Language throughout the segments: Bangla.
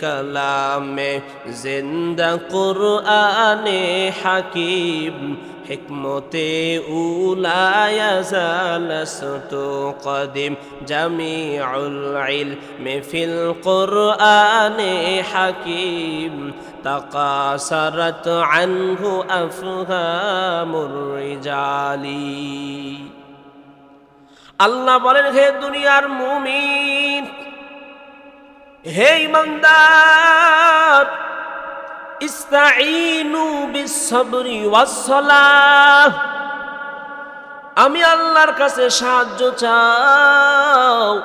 কালামে জিন্দা কুরআনে হাকিম, হিকমতে উলায়া জালসতু কদিম, জামিউল ইলমি ফিল কুরআনে হাকিম, তাকাসারাত আনহু আফহামুর রিজালি। আল্লাহ বলেন, হে দুনিয়ার মুমিন হে ইমানদার ইস্তাইনু বিসবরি ওয়াসসালাহ। আমি আল্লাহর কাছে সাহায্য চাও।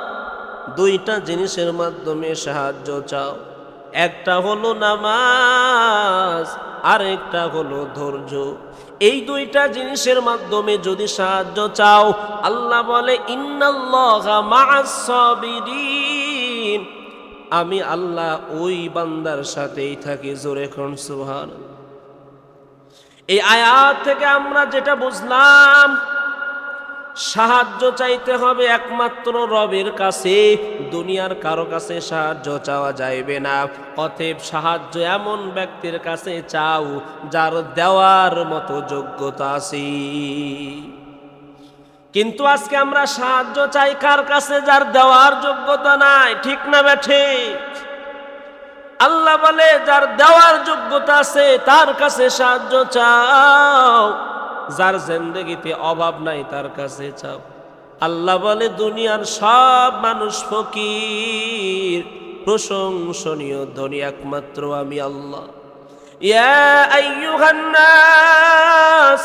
দুইটা জিনিসের মাধ্যমে সাহায্য চাও। একটা হলো নামাজ আর একটা হলো ধৈর্য। এই দুইটা জিনিসের মাধ্যমে যদি সাহায্য চাও, আল্লাহ বলে, ইন্নাল্লাহা মা'আস সাবিরিন আমি আল্লাহ ওই বান্দার সাথেই থাকি, জোরে খন সুবহান এই আয়াত থেকে আমরা যেটা বুঝলাম, সাহায্য চাইতে হবে একমাত্র রবের কাছে, দুনিয়ার কারও কাছে সাহায্য চাওয়া যাইবে না। অতএব সাহায্য এমন ব্যক্তির কাছে চাও, যার দেওয়ার মতো যোগ্যতা আছে। কিন্তু আজকে আমরা সাহায্য চাই কার কাছে যার দেওয়ার যোগ্যতা নাই, ঠিক না বেঠে আল্লাহ বলে, যার দেওয়ার যোগ্যতা আছে তার কাছে সাহায্য চাও। যার জিন্দগিতে অভাব নাই তার কাছে চাও। আল্লাহ বলে, দুনিয়ার সব মানুষ ফকির, প্রশংসনীয় ধনী একমাত্র আমি আল্লাহ। ইয়া আইয়ুহান নাস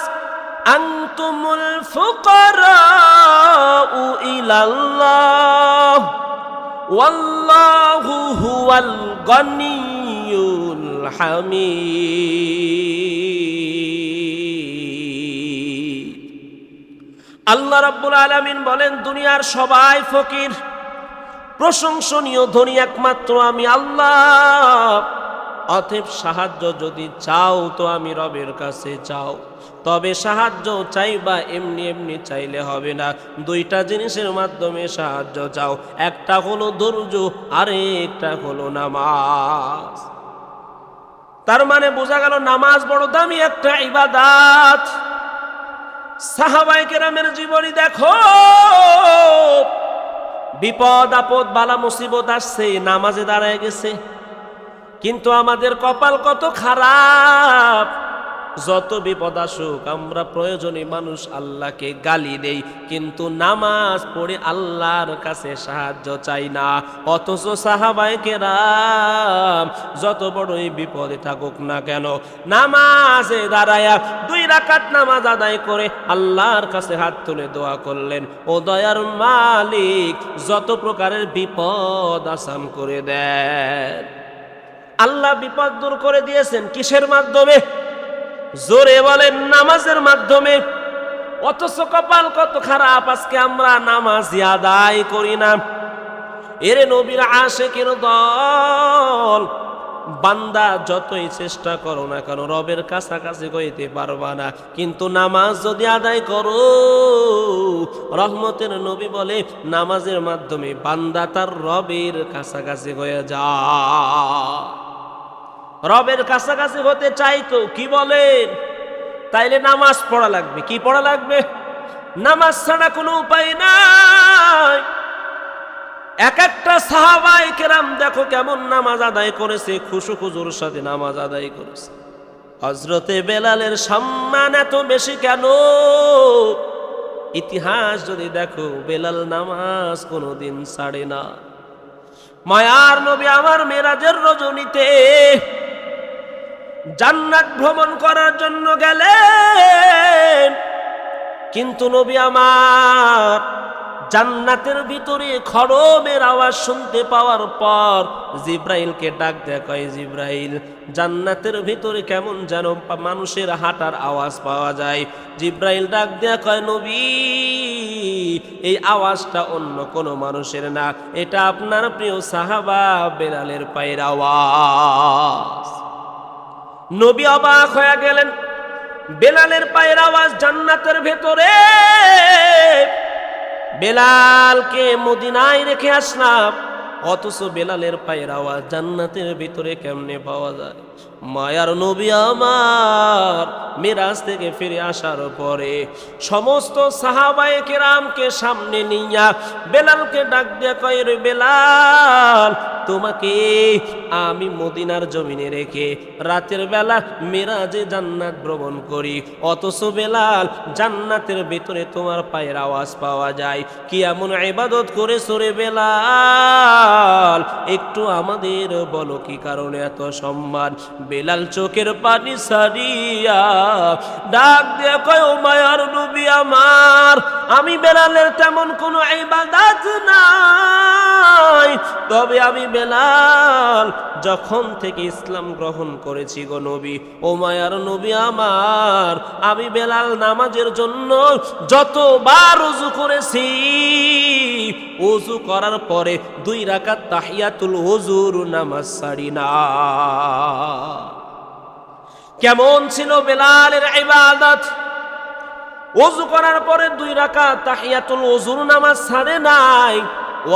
আনতুমুল ফুকারাউ ইলাল্লাহ, ওয়াল্লাহু হুয়াল গনিয়ুল আল্লাহ রাব্বুল আলামিন বলেন, দুনিয়ার সবাই ফকির, প্রশংসনীয় ধনী একমাত্র আমি আল্লাহ। অতএব সাহায্য যদি চাও তো আমি রবের কাছে চাও। তবে সাহায্য চাইবা এমনি এমনি চাইলে হবে না। দুইটা জিনিসের মাধ্যমে সাহায্য চাও। একটা হলো ধৈর্য, আরেকটা হলো নামাজ। তার মানে বোঝা গেল নামাজ বড় দামি একটা ইবাদাত। সাহাবাই কেরামের জীবনী দেখো। বিপদ আপদ বালা মুসিবত আসছে, নামাজে দাঁড়ায় গেছে। কিন্তু আমাদের কপাল কত খারাপ। যত বিপদ আসুক, আমরা প্রয়োজনী মানুষ আল্লাহকে গালি দেই, কিন্তু নামাজ পড়ে আল্লাহর কাছে সাহায্য চাই না। অথচ সাহাবাই কেরাম যত বড়ই বিপদে থাকুক না কেন, নামাজে দাঁড়ায়া দুই রাকাত নামাজ আদায় করে আল্লাহর কাছে হাত তুলে দোয়া করলেন, ও দয়ার মালিক, যত প্রকারের বিপদ আসান করে দেন। আল্লাহ বিপদ দূর করে দিয়েছেন কিসের মাধ্যমে? জোরে বলেন, নামাজের মাধ্যমে। অথচ কপাল কত খারাপ, আজকে আমরা নামাজ আদায় করি না। এরে নবীর আশেকের দল, বান্দা যতই চেষ্টা করো না কেন, রবের কাছাকাছি গইতে পারবা না। কিন্তু নামাজ যদি আদায় করো, রহমতের নবী বলে, নামাজের মাধ্যমে বান্দা তার রবের কাছাকাছি হয়ে যা রবের কাছাকাছি হতে চাই তো কি বলেন? তাইলে নামাজ পড়া লাগবে, কি পড়া লাগবে? নামাজ ছাড়া কোনো উপায় নাই। এক একটা সাহাবাই কেরাম, দেখো কেমন নামাজ আদায় করেছে, খুশু খুজুর সাথে নামাজ আদায় করেছে। হজরতে বেলালের সম্মান এত বেশি কেন? ইতিহাস যদি দেখো, বেলাল নামাজ কোনোদিন ছাড়ে না। মায়ার নবী আমার মেরাজের রজনীতে জান্নাত ভ্রমণ করার জন্য গেলেন। কিন্তু নবী আমার, জান্নাতের ভিতরে খড়মের আওয়াজ শুনতে পাওয়ার পর জিব্রাইলকে ডাক দেয় কয়, জিব্রাইল, জান্নাতের ভিতরে কেমন যেন মানুষের হাঁটার আওয়াজ পাওয়া যায়। জিব্রাইল ডাক দেয়া কয়, নবী, এই আওয়াজটা অন্য কোনো মানুষের না। এটা আপনার প্রিয় সাহাবা বেলালের পায়ের আওয়াজ। নবী অবাক হয়ে গেলেন। বেলালের পায়ের আওয়াজ জান্নাতের ভেতরে। বেলালকে মদিনায় রেখে আসলাম। অথচ বেলালের পায়ের আওয়াজ জান্নাতের ভিতরে কেমনে পাওয়া যায়? মায়ার নবী আমার মিরাজ থেকে ফিরে আসার পরে সমস্ত সাহাবায়ে কেরামকে সামনে নিয়া বেলালকে ডাক দিয়ে কয়, রে বেলাল, তোমাকে আমি মদিনার জমিনে রেখে রাতের বেলা মেরাজে জান্নাত ভ্রমণ করি। অথচ বেলাল, জান্নাতের ভেতরে তোমার পায়ের আওয়াজ পাওয়া যায়। কি এমন ইবাদত করে সরে বেলাল? একটু আমাদের বলো কি কারণে এত সম্মান? বেলাল চোখের পানি সারিয়া ডাক দিয়ে কয়, ও মায়ার নবী আমার, আমি বেলালের তেমন কোনো ইবাদত নাই। তবে আমি বেলাল যখন থেকে ইসলাম গ্রহণ করেছি গো নবী, ও মায়ার নবী আমার, আমি বেলাল নামাজের জন্য যতবার উজু করেছি উজু করার পরে দুই রাকাত তাহিয়াতুল অজুর নামাজ সারি না। কেমন ছিল বেলালের ইবাদত? ওজু করার পরে দুই রাকাত তাহিয়াতুল ওযুর নামাজ সারে নাই,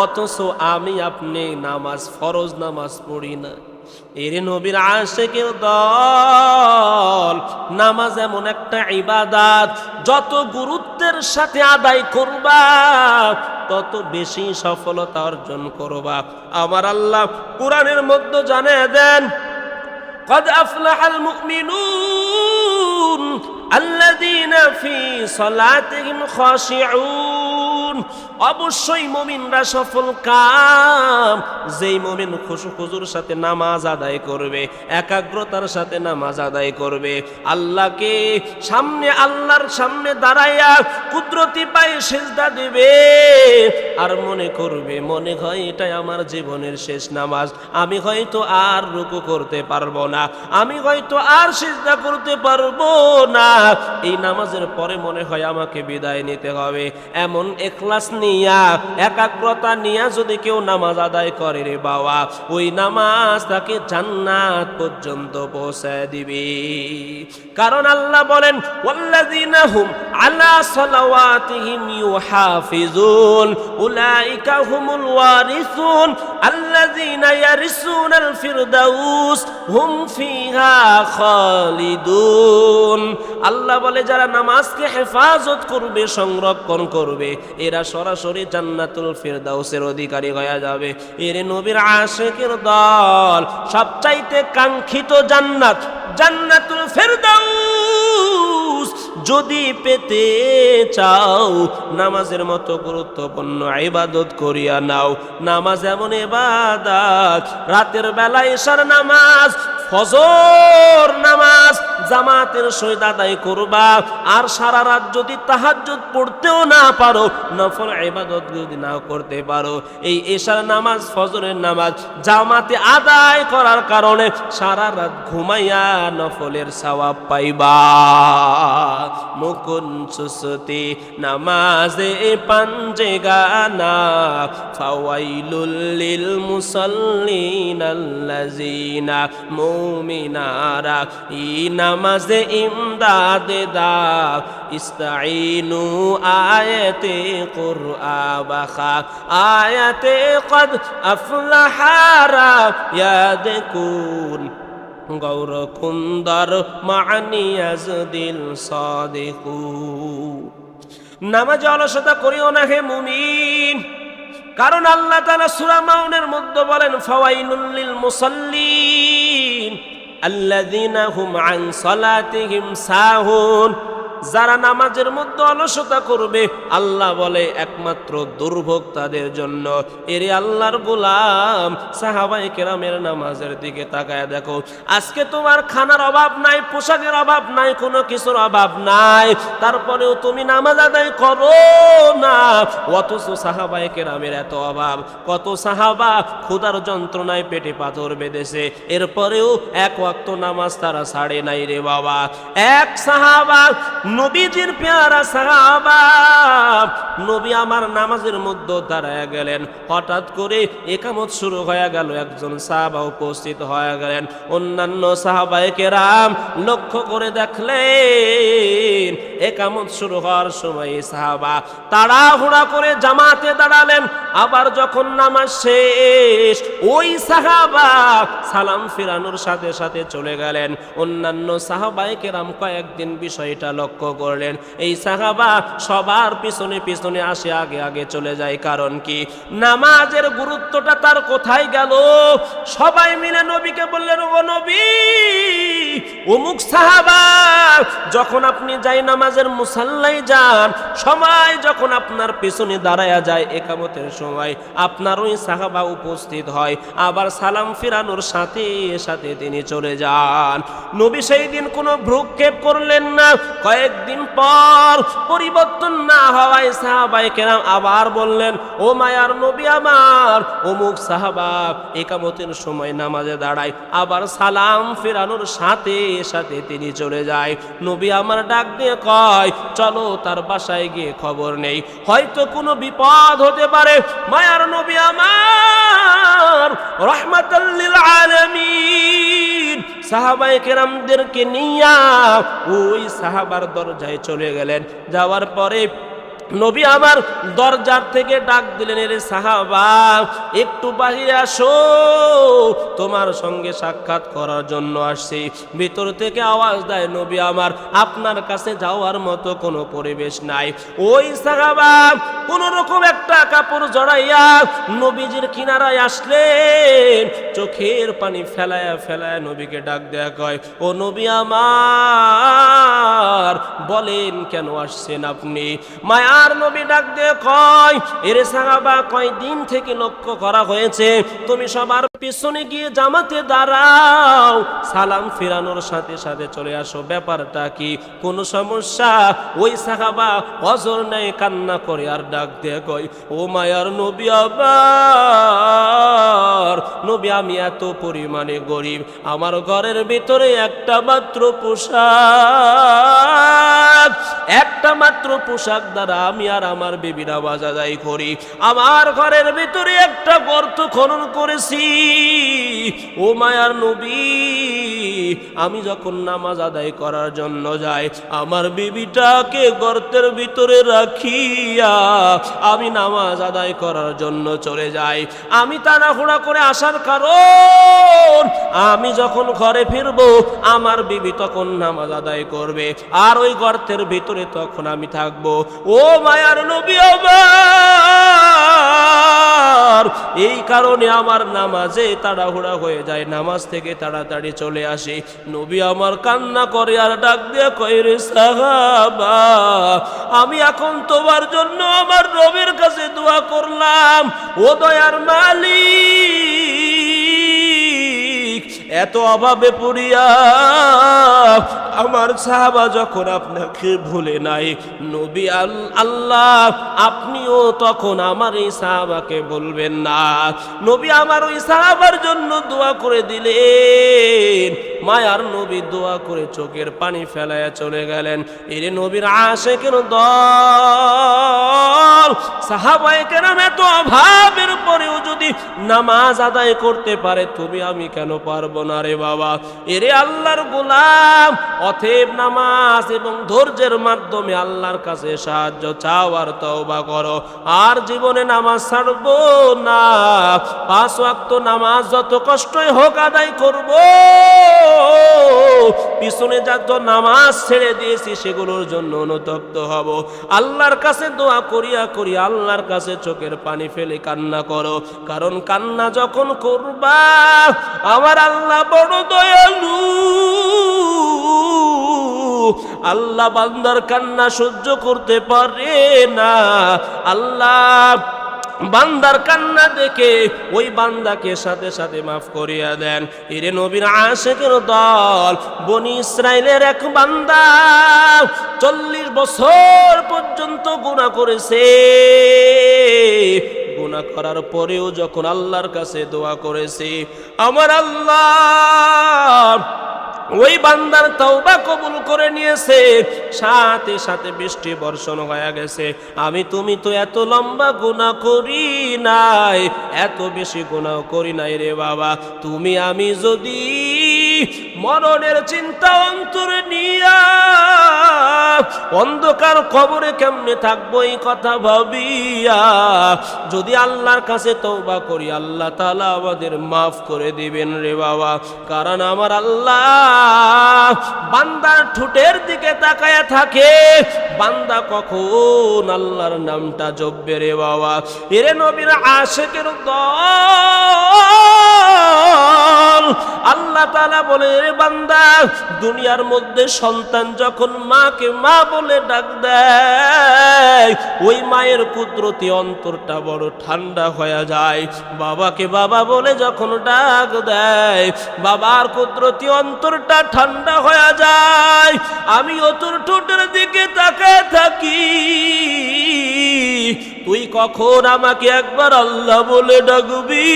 অথচ আমি আপনি নামাজ, ফরজ নামাজ পড়ি না। এর নবীর আশেকের দল নামাজ এমন একটা ইবাদাত যত গুরুত্বের সাথে আদায় করবা তত বেশি সফলতা অর্জন করবা আমার আল্লাহ কোরআনের মধ্যে জানিয়ে দেন قد أفلح المؤمنون الذين في صلاتهم خاشعون অবশ্যই মমিনরা সফল কাম। যেই মমিন খুশু খুজুর সাথে নামাজ আদায় করবে, একাগ্রতার সাথে নামাজ আদায় করবে, আল্লাহকে সামনে আল্লাহর সামনে দাঁড়াইয়া কুদরতি পায়ে সেজদা দেবে। আর মনে করবে, মনে হয় এটাই আমার জীবনের শেষ নামাজ। আমি হয়তো আর রুকু করতে পারব না। আমি হয়তো আর সিজদা করতে পারব না। এই নামাজের পরে মনে হয় আমাকে বিদায় নিতে হবে। এমন এখলাস নিয়া একাগ্রতা নিয়া যদি কেউ নামাজ আদায় করে রে বাবা, ওই নামাজ তাকে জান্নাত পর্যন্ত পৌঁছায় দিবে। কারণ আল্লাহ বলেন, ওয়াল্লাযীনা হুম আলা সালাওয়াতিহিম ইউহাফিজুন, উলাইকা হুমুল ওয়ারিসুন, আল্লাযীনা ইয়ারিসুনাল ফিরদাউস, হুম ফিহা খালিদুন। আল্লাহ বলে, যারা নামাজকে হেফাজত করবে, সংরক্ষণ করবে, এরা সরাসরি জান্নাতুল ফিরদাউসের অধিকারী হয়ে যাবে। এর নবীর আশেকের দল সবচাইতে কাঙ্ক্ষিত জান্নাত, জান্নাতুল ফেরদাউস। যদি পেতে চাও, নামাজের মতো গুরুত্বপূর্ণ ইবাদত করিয়া নাও। নামাজ এমন ইবাদত, রাতের বেলা এশার নামাজ ফজর নামাজ জামাতের সহিত আদায় করবা। আর সারা রাত যদি তাহাজ্জুদ পড়তেও না পারো, নফল ইবাদত যদি না করতে পারো, এই এশার নামাজ, ফজরের নামাজ জামাতে আদায় করার কারণে সারা রাত ঘুমাইয়া নফলের সওয়াব পাইবা। মুকুন সুসতি, নামাজে পাঞ্জে গানা, ফাওয়াইলুল লিল মুসাল্লিন আল্লাযিনা মুমিনারা, ই নামাজে ইমদাদে দা ইস্তাইনু আয়াতে কুরআ বাখা আয়াতে কদ আফলাহারা, ইয়াদকুন। গৌর কুন্দর মানিয়াজ দিল সাদিকু। নামাজ অলসতা করিও না হে মুমিন। কারণ আল্লাহ তাআলা সূরা মাউনের মধ্যে বলেন, ফাওয়াইলুল লিল মুসাল্লিন। আল্লাযীনা হুম আন সালাতিহিম সাহুন যারা নামাজের মধ্যে অলসতা করবে, আল্লাহ বলে, একমাত্র দুর্ভোগ তাদের জন্য। এরে আল্লাহর গোলাম সাহাবাই কেরামের নামাজের দিকে তাকায় দেখো, আজকে তোমার খানার অভাব নাই, পোশাকের অভাব নাই, কোনো কিছুর অভাব নাই। তারপরেও তুমি নামাজ আদায় করো না। অথচ সাহাবাই কেরামের এত অভাব, কত সাহাবা ক্ষুধার যন্ত্রণায় পেটে পাথর বেঁধেছে। এরপরেও এক ওয়াক্ত নামাজ তারা ছাড়ে নাই রে বাবা। এক সাহাবা নবীজির পেয়ারা সাহাবা, নবী আমার নামাজের মধ্যে দাঁড়ায় গেলেন। হঠাৎ করে একামত শুরু হয়ে গেল, একজন সাহাবা উপস্থিত হয়ে গেলেন। অন্যান্য সাহাবায়ে কেরাম লক্ষ্য করে দেখলেন, একামত শুরু হওয়ার সময় সাহাবা তাড়াহুড়া করে জামাতে দাঁড়ালেন। আবার যখন নামাজ শেষ, ওই সাহাবা সালাম ফিরানোর সাথে সাথে চলে গেলেন। অন্যান্য সাহাবায়ে কেরাম কয়েকদিন বিষয়টা লক্ষ্য করলেন। এই সাহাবা সবার পিছনে পিছনে আসে, আগে আগে চলে যায়। কারণ কি? নামাজের গুরুত্বটা তার কোথায় গেল? সবাই মিলে নবীকে বললেন, ও নবী, অমুক সাহাবা, যখন আপনি যাই নামাজের মুসাল্লাই যান, সময় যখন আপনার পেছনে দাঁড়ায়া যায় একামতের সময় আপনার ওই সাহাবা উপস্থিত হয়। আবার সালাম ফিরানোর সাথে সাথে তিনি চলে যান। নবী সেই দিন কোনো ভ্রুক্ষেপ করলেন না। কয়েকদিন পর পরিবর্তন না হওয়ায় সাহাবাই কেরাম আবার বললেন, ও মায়ার নবী আমার, অমুক সাহাবা একামতের সময় নামাজে দাঁড়ায়, আবার সালাম ফেরানোর সাথে সাথে তিনি চলে যায়। নবী আমার ডাক দিয়ে কয়, চলো তার বাসায় গিয়ে খবর নেই। হয়তো কোনো বিপদ হতে পারে। মায়ার নবী আমার রহমাতাল্লিল আলামিন। সাহাবায়ে কেরামদেরকে নিয়া ওই সাহাবার দরজায় চলে গেলেন। যাওয়ার পরে নবী আমার দরজার থেকে ডাক দিলেন, এর সাহাবা, একটু বাহিরে আসো। তোমার সঙ্গে সাক্ষাৎ করার জন্য আসছি। ভিতর থেকে আওয়াজ দেয়, নবী আমার, আপনার কাছে যাওয়ার মতো কোনো পরিবেশ নাই। ওই সাহাবা কোন রকম একটা কাপড় জড়াইয়া নবীজির কিনারায় আসলেন। চোখের পানি ফেলায়া ফেলায়া নবীকে ডাক দেয়া কয়, ও নবী আমার, বলেন কেন আসছেন আপনি? মায়ার নবী ডাক দিয়ে কয়, এরে সাহাবা কয় দিন থেকে লক্ষ্য করা হয়েছে? তুমি সবার পিছনে গিয়ে জামাতে দাঁড়াও। সালাম ফিরানোর সাথে সাথে চলে আসো। ব্যাপারটা কি? কোনো সমস্যা? ওই সাহাবা অজর নেয়, কান্না করে আর ডাক দিয়ে, কয়, ও মায়ার নবী আবার, নবী আমি এত পরিমাণে গরিব। আমার ঘরের ভিতরে একটা মাত্র পোশাক, একটা মাত্র পোশাক দ্বারা আমি আর আমার বেবিরা বাজাদাই করি। আমার ঘরের ভিতরে একটা গর্ত খনন করেছি। ও মায়ার নবী। আমি যখন নামাজ আদায় করার জন্য যাই, আমার বিবিটাকে গর্তের ভিতরে রাখিয়া আমি নামাজ আদায় করার জন্য চলে যাই। আমি তাড়াহুড়া করে আসার কারণ, আমি যখন ঘরে ফিরবো, আমার বিবি তখন নামাজ আদায় করবে। আর ওই গর্তের ভিতরে তখন আমি থাকব। ও মায়ার নবী আমার, এই কারণে আমার নামাজে তাড়াহুড়া হয়ে যায়, নামাজ থেকে তাড়াতাড়ি চলে আসি। নবী আমার কান্না করে আর ডাক দিয়ে কয়, রে সাহাবা, আমি এখন তোমার জন্য আমার রবির কাছে দোয়া করলাম। ও দয়ার মালি এত অভাবে পড়িয়া আমার সাহাবা যখন আপনাকে ভুলে নাই, নবী আল্লাহ আপনিও তখন আমার এই সাহাবাকে বলবেন না। নবী আমার ওই সাহাবার জন্য দোয়া করে দিলেন। মায়ার নবী দোয়া করে চোখের পানি ফেলায়া চলে গেলেন। এরে নবীর আসে আশেকের দল, সাহাবায়ে কেরাম এত অভাবের পরেও যদি নামাজ আদায় করতে পারে, তুমি আমি কেন পারব না রে বাবা? এরে আল্লাহর গোলাম অথেব নামাজ এবং ধৈর্যের মাধ্যমে আল্লাহর কাছে সাহায্য চাও আর তওবা করো। আর জীবনে নামাজ ছাড়বো না। পাঁচ ওয়াক্ত নামাজ যত কষ্টই হোক আদায় করব। পিছনে যত নামাজ ছেড়ে দিয়েছি সেগুলোর জন্য অনুতপ্ত হব। আল্লাহর কাছে দোয়া করিয়া করি আল্লাহর কাছে চোখের পানি ফেলে কান্না করো। কারণ কান্না যখন করবা, আমার আল্লাহ বড় দয়ালু। আল্লাহ বান্দার কান্না সহ্য করতে পারে না। আল্লাহ বান্দার কান্না দেখে ওই বান্দাকে সাথে সাথে মাফ করিয়া দেন। এরে নবীর আশেকের দল, বনি ইসরায়েলের এক বান্দা চল্লিশ বছর পর্যন্ত গুণা করেছে। গুণা করার পরেও যখন আল্লাহর কাছে দোয়া করেছে, আমার আল্লাহ ওই বান্দার তওবা কবুল করে নিয়েছে। সাথে সাথে বৃষ্টি বর্ষণ হয়ে গেছে। আমি তুমি তো এত লম্বা গুনাহ করি নাই। এত বেশি গুনাহ করি নাই রে বাবা। তুমি আমি যদি মরণের চিন্তা অন্তরে নিয়া অন্ধকার কবরে কেমনে থাকব এই কথা ভাবিয়া? যদি আল্লাহর কাছে তওবা করি, আল্লাহ তাআলা আমাদের মাফ করে দিবেন রে বাবা। কারণ আমার আল্লাহ বান্দার ঠোঁটের দিকে তাকায়া থাকে। বান্দা কখন আল্লাহর নামটা জপবে রে বাবা? এরে নবীর আশেকের দল। আল্লাহ তাআলা বলে রে বান্দা, দুনিয়ার মধ্যে সন্তান যখন মাকে মা বলে ডাক দেয়। ওই মায়ের কুদরতি অন্তরটা বড় ঠান্ডা হয়ে যায়। বাবাকে বাবা বলে যখন ডাক দেয়, বাবার কুদরতি অন্তরটা ঠান্ডা হয়ে যায়। আমি অতুর ঠোঁটের দিকে তাকায় থাকি। তুই কখন আমাকে একবার আল্লাহ বলে ডাকবি?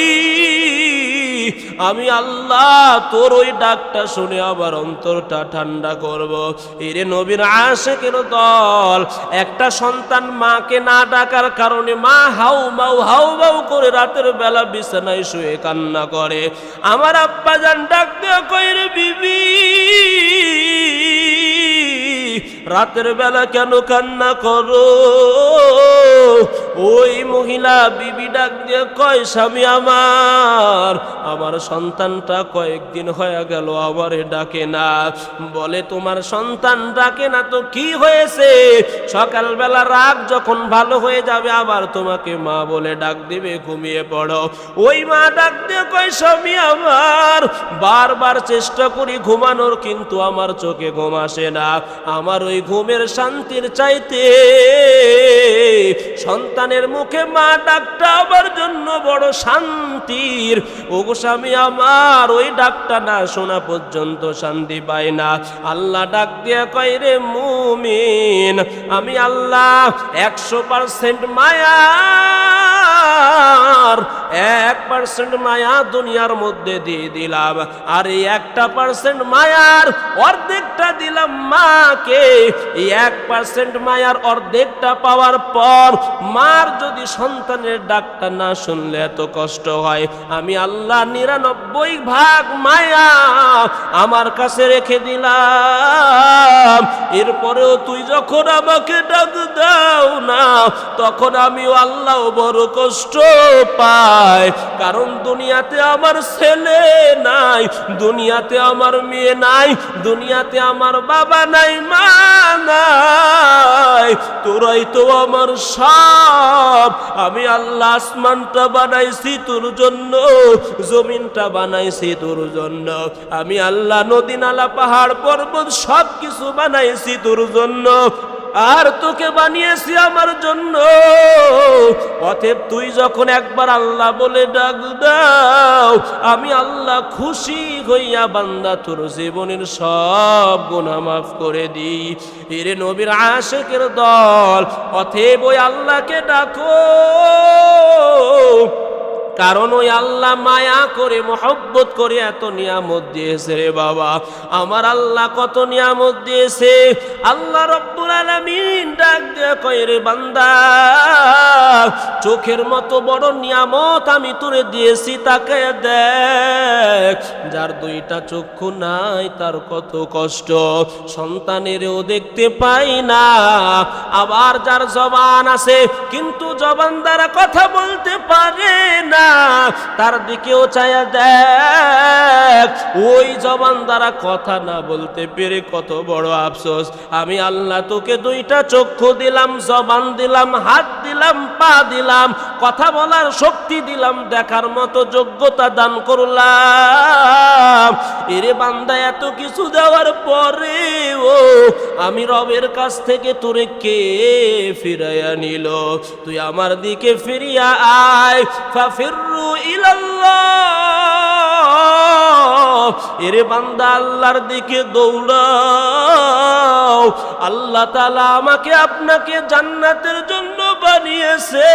আমি আল্লাহ তোর ওই ডাকটা শুনে আবার অন্তরটা ঠান্ডা করব। এরে নবীর আশেকের দল, একটা সন্তান মাকে না ডাকার কারণে মা হাউ মাউ হাউ মাউ করে রাতের বেলা বিছানায় শুয়ে কান্না করে। আমার আব্বা যান ডাক দেওয়া কইরে বিবি, রাতের বেলা কেন কান্না করো? ওই মহিলা বিবি ডাক দিয়ে কয়, স্বামী আমার আমার সন্তানটা কয়েকদিন হয়ে গেল আমারে ডাকে না। বলে, তোমার সন্তান ডাকে না তো কি হয়েছে? সকালবেলা রাগ যখন ভালো হয়ে যাবে, আবার তোমাকে মা বলে ডাক দিবে, ঘুমিয়ে পড়ো। ওই মা ডাক দিয়ে কয়, স্বামী আমার, বারবার চেষ্টা করি ঘুমানোর, কিন্তু আমার চোখে ঘুম আসে না। আমার ওই ঘুমের শান্তির চাইতে সন্তানের মুখে মা ডাকটা আমার জন্য বড় শান্তির। ওগো স্বামী আমার, ওই ডাকটা না শোনা পর্যন্ত শান্তি পায় না। আল্লাহ ডাক দিয়া কয়, রে মুমিন, আমি আল্লাহ একশো পার্সেন্ট মায়ার এক পার্সেন্ট মায়া দুনিয়ার মধ্যে দিয়ে দিলাম। আর এই একটা পার্সেন্ট মায়ার অর্ধেকটা দিলাম মাকে। এই এক পার্সেন্ট মায়ার অর্ধেকটা পাওয়ার পর মার যদি সন্তানের ডাক্তার না শুনলে এত কষ্ট হয়। আমি আল্লাহ নিরানব্বই ভাগ মায়া আমার কাছে রেখে দিলাম। এরপরেও তুই যখন আমাকে ডাক দাও না, তখন আমিও আল্লাহ বড় কষ্ট পাই। কারণ দুনিয়াতে আমার ছেলে নাই, দুনিয়াতে আমার মেয়ে নাই, দুনিয়াতে আমার বাবা নাই, মা নাই। তোরাই তো আমার সব। আমি আল্লাহ আসমানটা বানাইছি তোর জন্য, জমিনটা বানাইছি তোর জন্য। আমি আল্লাহ নদী নালা পাহাড়, পর্বত সব কিছু বানাইছি তোর জন্য। আর তোকে বানিয়েছি আমার জন্য। অতএব তুই যখন একবার আল্লাহ বলে ডাক দাও, আমি আল্লাহ খুশি হইয়া বান্দা তোর জীবনের সব গুনাহ মাফ করে দিই। এরে নবীর আশেকের দল, অতএব ওই আল্লাহকে ডাকো। কারণ ওই আল্লাহ মায়া করে, মহব্বত করে এত নিয়ামত দিয়েছে রে বাবা। আমার আল্লাহ কত নিয়ামত দিয়েছে। আল্লাহ রব্বুল আলামিন ডাক দিয়ে কয়, রে বান্দা, চোখের মতো বড় নিয়ামত আমি তোরে দিয়েছি, তাকে দেখ। যার দুইটা চক্ষু নাই, তার কত কষ্ট। সন্তানেরও দেখতে পাই না, আবার যার জবান আছে, কিন্তু জবান দ্বারা কথা বলতে পারে না। তার দিকেও চায়া দেখ। ওই জবান দ্বারা কথা না বলতে পেরে কত বড় আফসোস। আমি আল্লাহ তোকে দুইটা চক্ষু দিলাম, জবান দিলাম, হাত দিলাম, পা দিলাম, কথা বলার শক্তি দিলাম, দেখার মতো যোগ্যতা দান করলাম। এরে বান্দা, এত কিছু দেওয়ার পরে, ও, আমি রবের কাছ থেকে তোরে কে ফিরাইয়া নিল? তুই আমার দিকে ফিরিয়া আয়। ফাফিরু ইলাল্লাহ। এরে বান্দা আল্লাহর দিকে দৌড়াও। আল্লাহ তালা আমাকে আপনাকে জান্নাতের জন্য বানিয়েছে,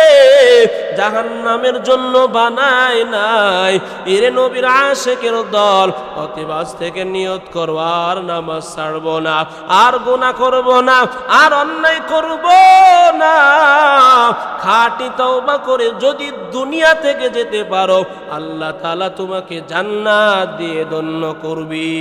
জাহান্নামের জন্য বানায় নাই। এরে নবীর আশেকের দল অতিবাস থেকে নিয়ত করব আর নামাজ ছাড়বো না, আর গোনা করব না, আর অন্যায় করব না। খাটি তওবা করে যদি দুনিয়া থেকে যেতে পারো, আল্লাহ তাআলা তোমাকে জান্নাত দিয়ে ধন্য করবি।